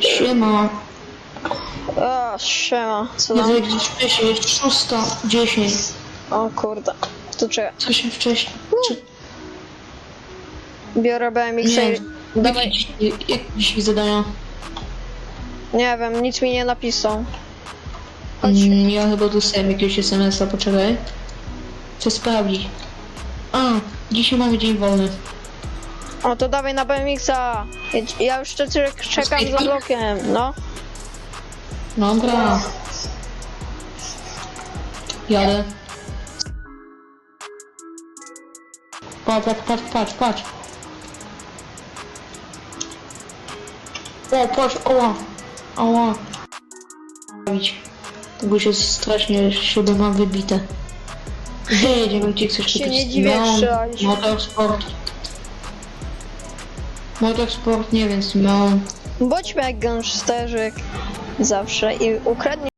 Siema. O, siema, co Jest tam? jakiś wcześniej, jest szósta, dziesięć. O kurde, tu czekaj. Co się wcześniej? Czy, Biorę BMX nie. Dawaj. jakie dzisiaj, zadania? Nie wiem, nic mi nie napisał. Chodź. Mm, ja chyba dostałem jakiegoś SMS-a, poczekaj. Chcę sprawdzić. A, dzisiaj mamy dzień wolny. O, to dawaj na BMX-a. Ja już czekam, czekam za blokiem, no. Dobra. Jadę. Patrz, patrz, patrz, patrz, patrz. O, patrz, oła. Oła. Już jest strasznie, szyby mam wybite. Jedziemy, gdzie chcesz Się kupić? nie dziwię, strzelaliśmy. Motorsport. Motorsport, nie wiem, Neon. Bądźmy jak gangsterzy, jak zawsze i ukradnie.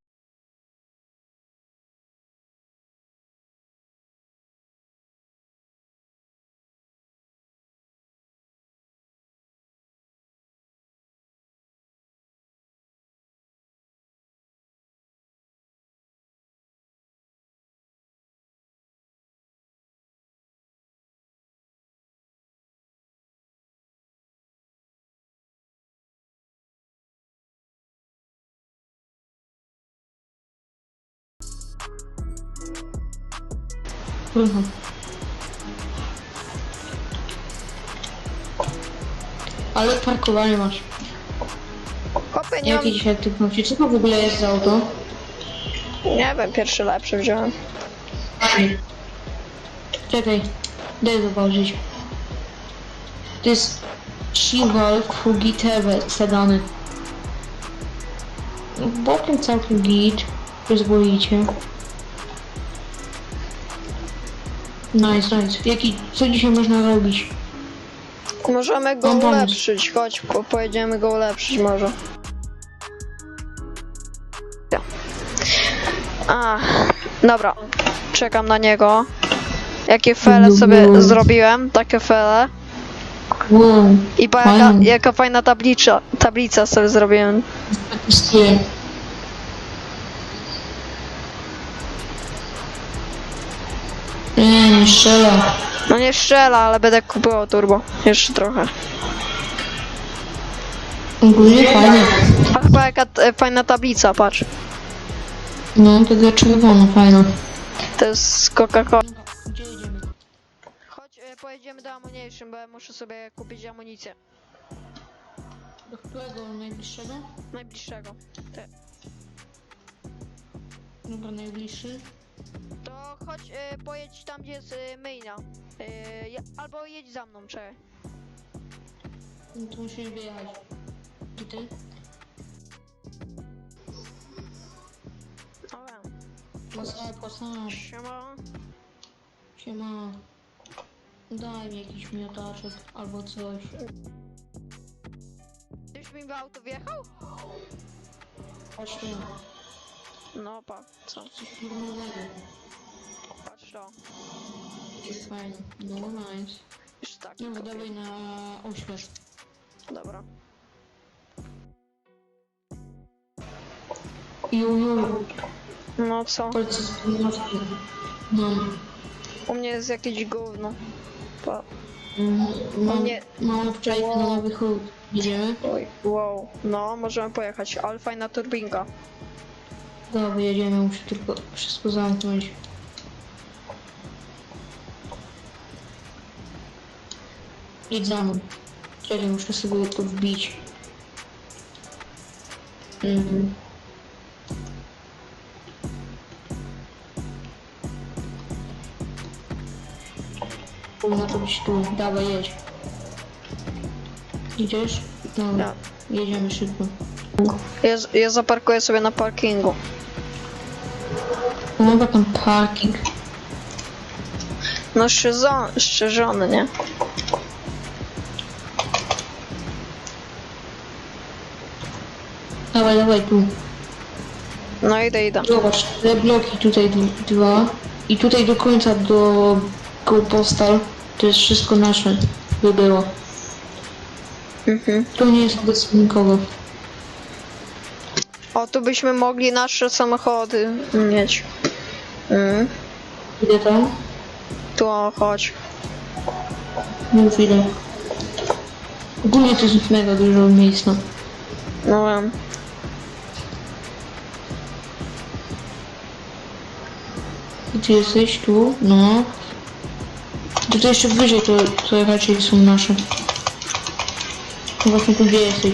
Mhm. Ale parkowanie masz. Kopy nie mam. Jakie dzisiaj aktywności? Co to w ogóle jest za auto? Nie wiem, pierwszy lepszy wziąłem. Czekaj, daj zobaczyć. To jest Chival Fugi TV sedany. Bokiem całkiem git. Pozwolicie. Nice, nice. Jaki, co dzisiaj można robić? Możemy go Mam pomysł. ulepszyć, chodź, po, pojedziemy go ulepszyć może. A, dobra, czekam na niego. Jakie fele sobie zrobiłem, takie fele. Wow, I pa, jaka, Fajnie. jaka fajna tablica, tablica sobie zrobiłem. testuję. Nie, strzela. No nie strzela, ale będę kupował turbo. Jeszcze trochę. Ogólnie fajnie. A chyba jaka e, fajna tablica, patrz. No, tego czerwono, fajno. To jest Coca-Cola. Gdzie jedziemy? Chodź, e, pojedziemy do Ammunition, bo ja muszę sobie kupić amunicję. Do którego najbliższego? Najbliższego. Ty. Dobra, najbliższy. To chodź, e, pojedź tam, gdzie jest maina. E, ja- albo jedź za mną, czekaj. No to musimy wyjechać. I ty? Dobra. Posad, posad. Siema. Siema. Daj mi jakiś miotaczek albo coś. Tyś mi w auto wjechał? Patrz tu. No, pa, co? Coś normalnego. To. Jest fajne. No nice. Już tak. No kopię. dawaj na ośmiesz. Dobra. Ju, ju. No co? Policja Mam. U mnie jest jakieś gówno. Pa. Mm, Mam, Nie. mam obczajki na nowy chód. Jedziemy? Oj, wow. No, możemy pojechać, ale fajna turbinka. Dobra, jedziemy, muszę tylko wszystko zamknąć. Mną. Czekaj, muszę sobie to wbić. Mhm. Powinno to być tu. Dawaj, jedź. Idziesz? Dobra, Ja. jedziemy szybko. Ja, z- ja zaparkuję sobie na parkingu. Chyba tam parking. No szczerzo- szczerzony, nie? Dawaj, dawaj tu. No idę, idę. Zobacz, te bloki tutaj d- dwa i tutaj do końca do Go Postal to jest wszystko nasze by było. Mhm. To nie jest obecnie nikogo. O, tu byśmy mogli nasze samochody mieć. Mm. Idę tam. Tu o, chodź. Mów ile. Ogólnie to jest mega dużo miejsc, no. No wiem. Ty jesteś tu? No. To, jeszcze wyżej to, to raczej są nasze. No właśnie tu gdzie jesteś?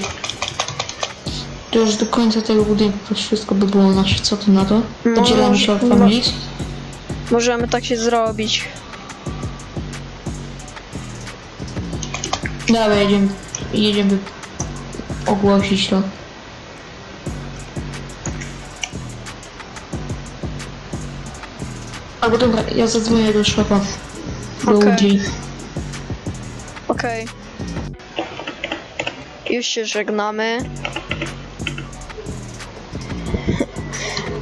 To już do końca tego budynku to wszystko by było nasze. Co ty na to? Może- Podzielamy się od może- familii? Możemy tak się zrobić. Dawaj, jedziemy. Jedziemy ogłosić to. Albo dobra, ja zadzwonię do szefa. Do Okej. ludzi. Okej. Już się żegnamy.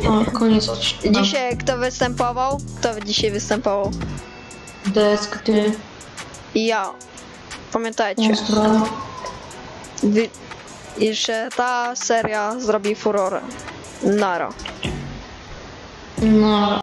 O, koniec odcinka. Dzisiaj kto występował? Kto dzisiaj występował? Desk, ty, I ja. Pamiętajcie, Ostro. wy... jeszcze ta seria zrobi furorę. Nara. No.